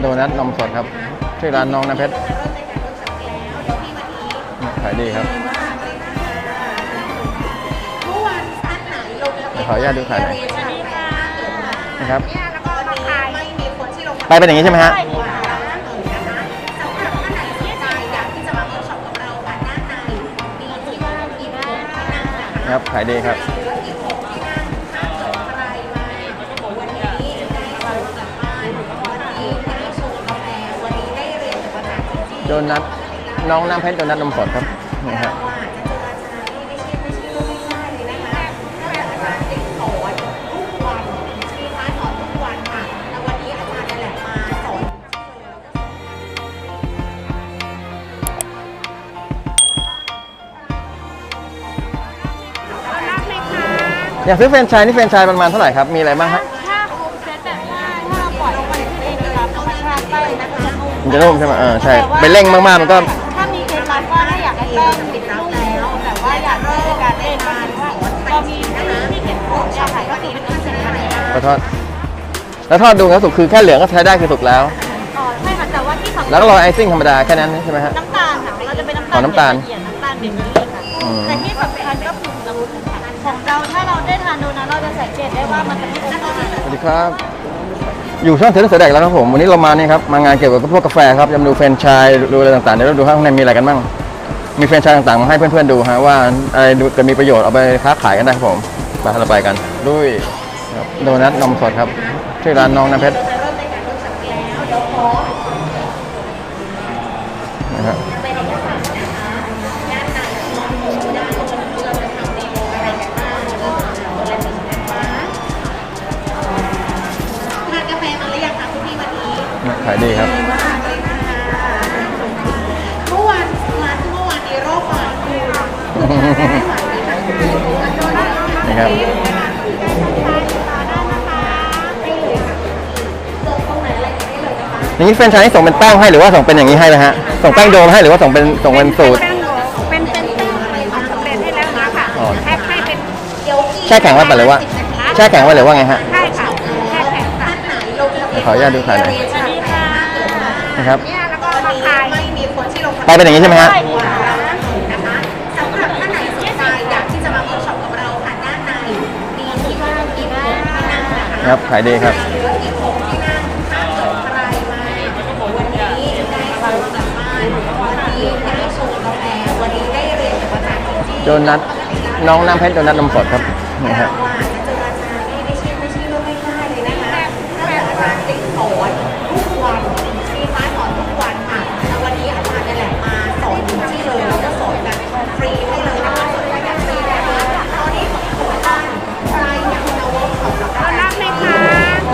โดนัทนมสดครับ ชื่อร้านน้องน้ำเพชรขายดีครับ ขออนุญาตดูขายหน่อยนะครับ ไปเป็นอย่างนี้ใช่ไหมฮะ ครับ ขายดีครับ โดนัทน้องน้ำเพชรโดนัทนมสดครับนี่ครับอยากซื้อแฟรนไชส์นี่แฟรนไชส์ประมาณเท่าไหร่ครับ มีอะไรบ้างฮะ มมันจะนุ่มใช่ไหมเออใช่ไปเร่งมากๆมันก็ถ้ามีเคล็ดลับว่าถ้าอยากให้แป้งนุ่มแล้วแต่ว่าอยากให้การเล่นก็คือว่าเรามีที่เก็บของชาไข่ก็คือเป็นต้นเส้นอะไรนะขอโทษแล้วทอดดูแล้วสุกคือแค่เหลืองก็ใช้ได้คือสุกแล้วอ๋อใช่ค่ะแต่ว่าที่สำคัญแล้วก็โรยไอซิ่งธรรมดาแค่นั้นใช่ไหมฮะน้ำตาลค่ะเราจะเป็นน้ำอ๋ตาอลน้ำตาลละเอียดน้ำตาลเบเกอรี่ค่ะอืมแต่ที่สำคัญก็คือละมุนค่ะของเราถ้าเราได้ทานโดนัทเราจะสังเกตได้ว่ามันจะไม่อมน้ำตาลสวัสดีครับ อยู่ช่องเทนเสแดกแล้วครับผม วันนี้เรามานี่ครับมางานเกี่ยวกับพวกกาแฟครับจะมาดูแฟรนไชส์ดูอะไรต่างๆเดี๋ยวเราดูข้างในมีอะไรกันบ้างมีแฟรนไชส์ต่างๆมาให้เพื่อนๆดูฮะว่าอะไรดูจะมีประโยชน์เอาไปค้าขายกันได้ครับผมไปเราไปกันด้วยโดนัทนมสดครับชื่อร้านน้องน้ำเพชร ขายดีครับเมื่อวานร้านเมื่อวานนี้รอบบ่ายคือนี่ครับ อย่างนี้แฟรนไชส์นี่ส่งเป็นแป้งให้หรือว่าส่งเป็นอย่างนี้ให้นะฮะ ส่งแป้งโดมให้หรือว่าส่งเป็นส่งเป็นสูตร เป็นเป็นเป็นสำเร็จให้แล้วนะค่ะอ๋อแพ็คให้เป็นเกี๊ยวกี้แช่แข็งไว้ป่ะหรือว่า แช่แข็งไว้หรือว่าไงฮะ ใช่ค่ะแช่แข็งค่ะ ขออนุญาตดูขายหน่อยสวัสดีค่ะ นะครับ เนี่ยแล้วก็มาขายไม่มีคนที่ลงไปเป็นอย่างนี้ใช่ไหมฮะใช่ค่ะนะคะสำหรับท่านไหนสนใจอยากที่จะมาเวิร์กช็อปกับเราค่ะด้านในมีที่ว่างอีกหกที่นั่งนะคะครับขายดีครับ เหลืออีกหกที่นั่งถ้าเกิดใครมาวันนี้ได้ฟังกลับบ้านวันนี้ได้ชมกาแฟวันนี้ได้เรียนกับอาจารย์จริงๆ โดนัทน้องน้ำเพชรโดนัทนมสดครับนี่ฮะเราอะจะเจออา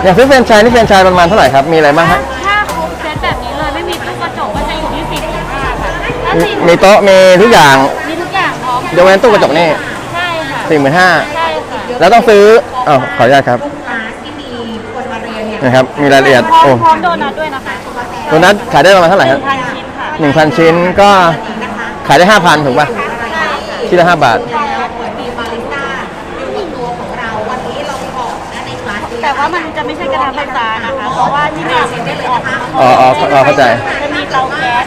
อยากซื้อแฟรนไชส์นี่แฟรนไชส์ประมาณเท่าไหร่ครับ มีอะไรบ้างฮะถ้าครบเซตแบบนี้เลยไม่มีตู้กระจกก็จะอยู่ที่สี่สิบห้าค่ะถ้ามีสี่มีโต๊ะ มีทุกอย่าง มีทุกอย่างพร้อมยกเว้นตู้กระจกนี่ ใช่ค่ะสี่หมื่นห้าใช่ค่ะแล้วต้องซื้ออ๋อขออนุญาตครับคลาสที่มีคนมาเรียนเนี่ยนะครับ มีรายละเอียด พร้อโอ้มพร้อมโดนัทด้วยนะคะโดนัทขายได้ประมาณเท่าไหร่ครับพันชิ้นค่ะหนึ่งพันชิ้นก็ขายได้ห้าพันถูกป่ะชิ้นละห้าบาทเราเปิดมี ไม่ใช่กระทะไฟฟ้านะคะ เพราะว่าที่เนี่ยมันออกมาอ๋ออ๋ออ๋อเข้าใจ จะมีเตาแก๊ส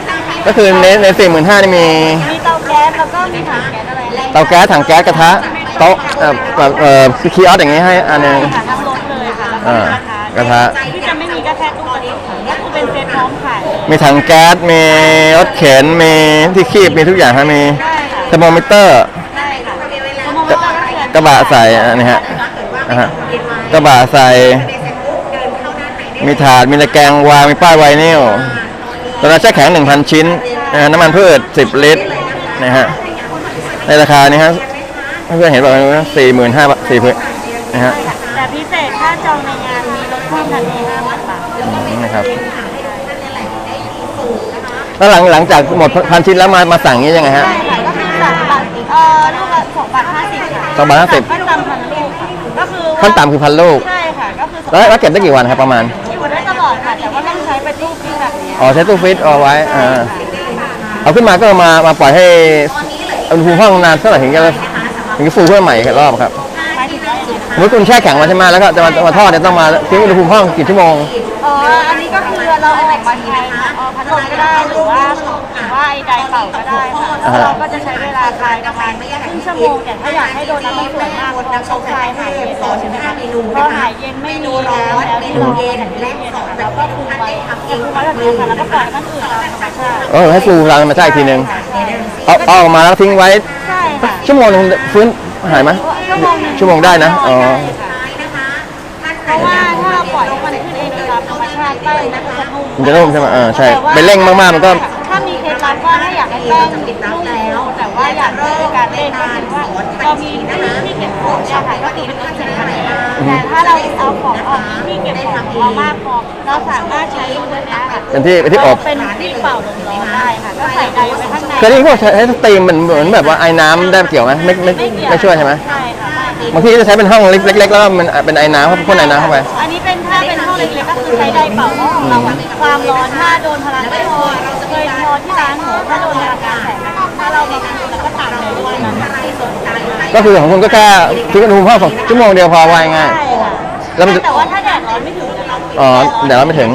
ก็คือในในสี่หมื่นห้านี่มีมีเตาแก๊สแล้วก็มีถังแก๊สอะไรเตาแก๊สถังแก๊สกระทะโต๊ะเอ่อแบบเอ่อคือคีออสอย่างงี้ให้อันหนึงค่ะทั้งรถเลยค่ะอ่าแล้วกก็ระทะ ที่จะไม่มีก็แค่ตู้กระจกค่ะก็คือเป็นเซ็ตพร้อมขายมีถังแก๊ส มีรถเข็น มีที่คีบ มีทุกอย่างฮะ มีเทอร์โมมิเตอร์ ได้ค่ะสมมติว่าเราเขียนกระบะใส่อันนี้ฮะนะฮะกระบะใส่ มีถาด มีตะแกรงวาง มีป้ายไวนิลตอนนั้นแช่แข็ง 1,000 ชิ้นนะฮะน้ำมันพืช10 ลิตรนะฮะ ในราคานี้ฮะเพื่อนๆเห็นแบบนี้สี่หมื่นห้าสี่พันนะฮะแต่พิเศษถ้าจองในงานมีลดเพิ่มทันทีห้าพันบาทอืมนะครับแล้วหลังหลังจากหมดพันชิ้นแล้วมามาสั่งอย่างนี้ยังไงฮะใช่ค่ะก็คือสั่งบัตรเอ่อลูกละสองบาทห้าสิบค่ะสองบาทห้าสิบขั้นต่ำพันลูกค่ะก็คือว่าขั้นต่ำคือพันลูกใช่ค่ะก็คือสองแล้วแล้วเก็บได้กี่วันครับประมาณ อ๋อใช้ตู้ฟรีซเอาไว้อ่าเอาขึ้นมาก็มามาปล่อยให้อุณหภูมิห้องนานเท่าไหร่ถึงจะถึงจะฟูขึ้นมาใหม่อีกรอบครับหมายถึงว่าอย่างไรนะสมมติคุณแช่แข็งมาใช่ไหมแล้วก็จะมามาทอดเนี่ยต้องมาทิ้งอุณหภูมิห้องกี่ชั่วโมงป อ๋อ อันนี้ก็คือเราออกมาใช้เอ่อพัดลมก็ได้หรือว่าหรือว่าไอ้ไดร์เป่าก็ได้ค่ะอ่า เราก็จะใช้เวลาคลายประมาณครึ่งชั่วโมงแต่ถ้าอยากให้โดนน้ำมันสวยมากเราต้องคลายหายเย็นแล้วใช่ไหมคะพอหายเย็นไม่มีแล้วแล้วที่เราเย็นและเราก็ปรุงไว้ปรุงไว้แบบนี้ค่ะแล้วก็ปล่อยให้มันอื่นตามธรรมชาติเออให้ฟูรังมาใช่อีกทีหนึ่งเอาเอาออกมาแล้วทิ้งไว้ ใช่ค่ะชั่วโมงหนึงฟื้นหายไหมชั่วโมงหนึ่ชั่วโมงได้นะอ๋อ ใช่ค่ะเพราะว่าถ้าเรา ปล่อยให้มันขึ้นเองตามธรรมชาติแป้งมันก็จะนุ่มมันจะนุ่มใช่ไหมเออใช่ไปเร่งมากๆมันก็ ถ้ามีเคล็ดลับก็ถ้าอยากให้แป้งนุ่มแล้ว แต่ว่าอยากเริ่มการเล่นก็คือว่าเรามีที่เก็บของเนี่ยค่ะก็คือเป็นเคล็ดลับแต่ถ้าเราเอาของออกที่เก็บของของเรามากพอเราสามารถใช้ตัวเนี้ยค่ะเป็นที่เป็นที่อบเป็นที่เป่าลมร้อนได้ค่ะก็ใส่ไดร์ไว้ข้างในเคยได้ยินพวกใช้สตรีมเหมือนเหมือนแบบว่าไอ้น้ำได้เกี่ยวไหมไม่ไม่ไม่เกี่ยวไม่ช่วยใช่ไหมใช่ค่ะไม่ บางทีจะใช้เป็นห้องเล็กๆแล้วมันเป็นไอ้น้ำพ่นไอ้น้ำเข้าไป อันนี้เป็นถ้าเป็นห้องเล็กๆก็คือใช้ไดร์เป่าเพราะของเราอะความร้อนถ้าโดนพลังไม่พอเราจะเคยพอที่ร้านหมูถ้าโดนพลังงานแสงนะคะถ้าเรามาคุยแล้วก็ตัดเลยด้วยนั้นใช่ก็คือของคุณก็แค่ทิ้งอุณหภูมิห้องสองชั่วโมงเดียวพอไวง่ายค่ะแล้วมันจะ แต่ว่าถ้าแดดร้อนไม่ถึงนะคะอ๋อแดดร้อนไม่ถึง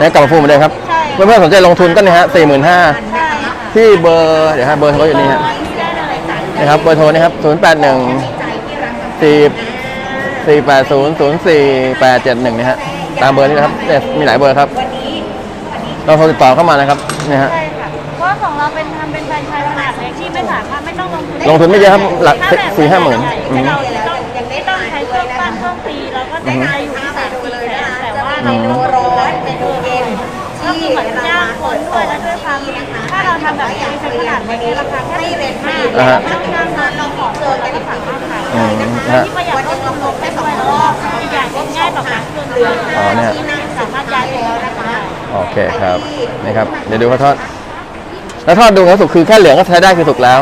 นี่กลับมาพูดเหมือนเดิมครับเพื่อนๆสนใจลงทุนก็เนี่ยฮะสี่หมื่นห้าใช่ค่ะที่เบอร์เดี๋ยวฮะเบอร์โทรอยู่นี่ฮะนะครับเบอร์โทรนี่ครับศูนย์แปดหนึ่ง สี่สี่แปดศูนย์ศูนย์สี่แปดเจ็ดหนึ่งนะฮะตามเบอร์นี้นะครับเนี่ยมีหลายเบอร์ครับเราโทรติดต่อเข้ามานะครับเนี่ยฮะ ใช่ค่ะเพราะว่าของเราเป็นทำเป็นแฟรนไชส์ขนาดเล็กที่ไม่สามารถไม่ต้องลงทุนลงทุนไม่เยอะครับหลักถ้าแบบสี่ห้าหมื่นใญ่ๆอืม เราจะต้องไม่ต้องใช้เครื่องปั้นเครื่องตีเราก็จะได้อยู่ที่สามสี่แสนแต่ว่าเราลงทุนร้อนเป็นเย็นก็คือเหมือนจ้างคนด้วยและด้วยความถ้าเรา ทำแบบนี้ใช้ขนาดเล็กราคาแค่เจ็ดห้าอ่าฮะถ้าจ้างงานเราขอเจอแล้วก็สามารถขายอืได้มนะคะนะฮะ ที่ประหยัดต้นทุนลงได้ด้วยแล้วก็อีกอย่างก็ง่ายต่อการเคลื่อนย้ายอ๋อเนี่ยสามารถย้ายไปแล้วนะคะ โอเคครับ นี่ครับ เดี๋ยวดูเขาทอด แล้วทอดดูแล้วสุกคือแค่เหลืองก็ใช้ได้คือสุกแล้ว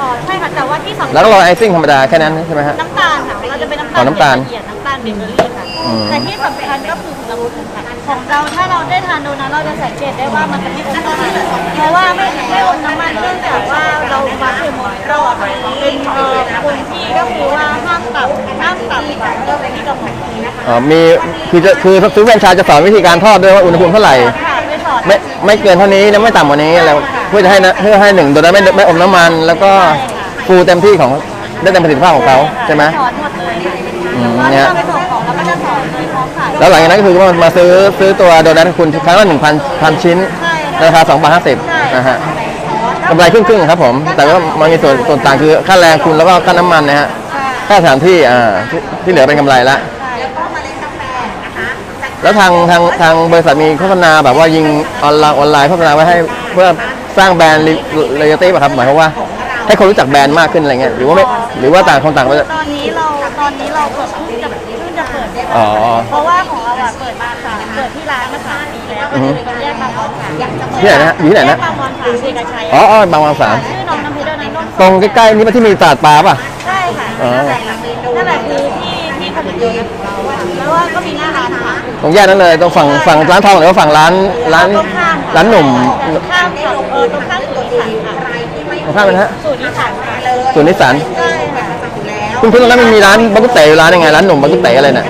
อ๋อใช่ค่ะแต่ว่าที่สำคัญแล้วก็โรยไอซิ่งธรรมดาแค่นั้นใช่ไหมฮะ น้ำตาลค่ะเราจะเป็นน้ำตาอ๋ลอน้ำตาลละเอียดน้ำตาลเบเกอรี่ค่ะ อืม แต่ที่สำคัญก็ ของเราถ้าเราได้ทานโดนัทเราจะสังเกตได้ว่ามันจะไม่อมน้ำมันเพราะว่าไม่ไม่อมน้ำมันเนื่องจากว่าเรามาเป็นหมดเราเป็นเอ่อคนที่ก็คือว่าห้ามตับห้ามตับกว่าเรื่องนี้กับหมดนะคะอ๋อมีคือจะคือซื้อแฟรนไชส์จะสอนวิธีการทอดด้วยว่าอุณหภูมิเท่าไหร่ ค่ะไม่สอนไม่ไม่เกินเท่านี้และไม่ต่ำกว่านี้อะไรเพื่อจะให้นะเพื่อให้หนึ่งโดยไม่ไม่อมน้ำมัน แล้วก็ฟูเต็มที่ของได้เต็มประสิทธิภาพของเขาใช่ไหมสอนหมดเลยอืมว่าเนี่ถ้ายเราไปส่ง แล้วหลังจากนั้นก็คือว่ามาซื้อซื้อตัวโดนัทคุณครั้งละหนึ่งพันพันชิ้นใช่ค่ะ ราคาสองบาทห้าสิบนะฮะกำไรครึ่งๆครับผม แต่ว่ามันมีส่วนส่วนต่างคือค่าแรงคุณแล้วก็ค่าน้ำมันนะฮะค่าสถานที่อ่าที่ที่เหลือเป็นกำไรละแล้วก็เมล็ดกาแฟนะคะแล้วทางทางทางบริษัทมีโฆษณาแบบว่ายิงออนไลน์ออนไลน์โฆษณาไว้ให้เพื่อสร้างแบรนด์เลเยตี้ป่ะครับหมายความว่า ให้คนรู้จักแบรนด์มากขึ้นอะไรเงี้ยหรือว่าไม่หรือว่าต่างคนต่างไปตอนนี้เราต อนนี้เราเปิดเพิ่งจะเพิ่งจะเปิดได้อ๋อ เพราะว่าของเราอะเปิดมาค่ะเปิดที่ร้านมาสามปีแล้วก็จะเป็นแยกบางวันค่ะที่ไหนนะฮะอยู่ที่ไหนนะ แยกบางวันค่ะเอกชัยอ๋ออ๋อบางวางสามชื่อน้องน้ำเพชรด้วยนะน้องตรงใกล้ๆนี่มันที่มีตลาดปลาป่ะ ใช่ค่ะอ๋อ นั่นแหละนั่นแหละคือที่ที่ผลิตโดนัทของเราอะแล้วว่าก็มีหน้าร้านค่ะ ตรงแยกนั้นเลยตรงฝั่งฝั่งร้านทองหรือว่าฝั่งร้านร้านตรงข้ามค่ะร้านหนุ่มข้ามค่ะเออตรงข้ามสุนิสันค่ะตรงข้ามเป็นฮะ สุนิสันค่ะส่วนนิสสัน ใช่ค่ะ คุณเพิ่งตอนนั้นมันมีร้านบักกุเต๋อยู่ร้านยังไงร้านหนุ่มบักกุเต๋อะไรเนี่ย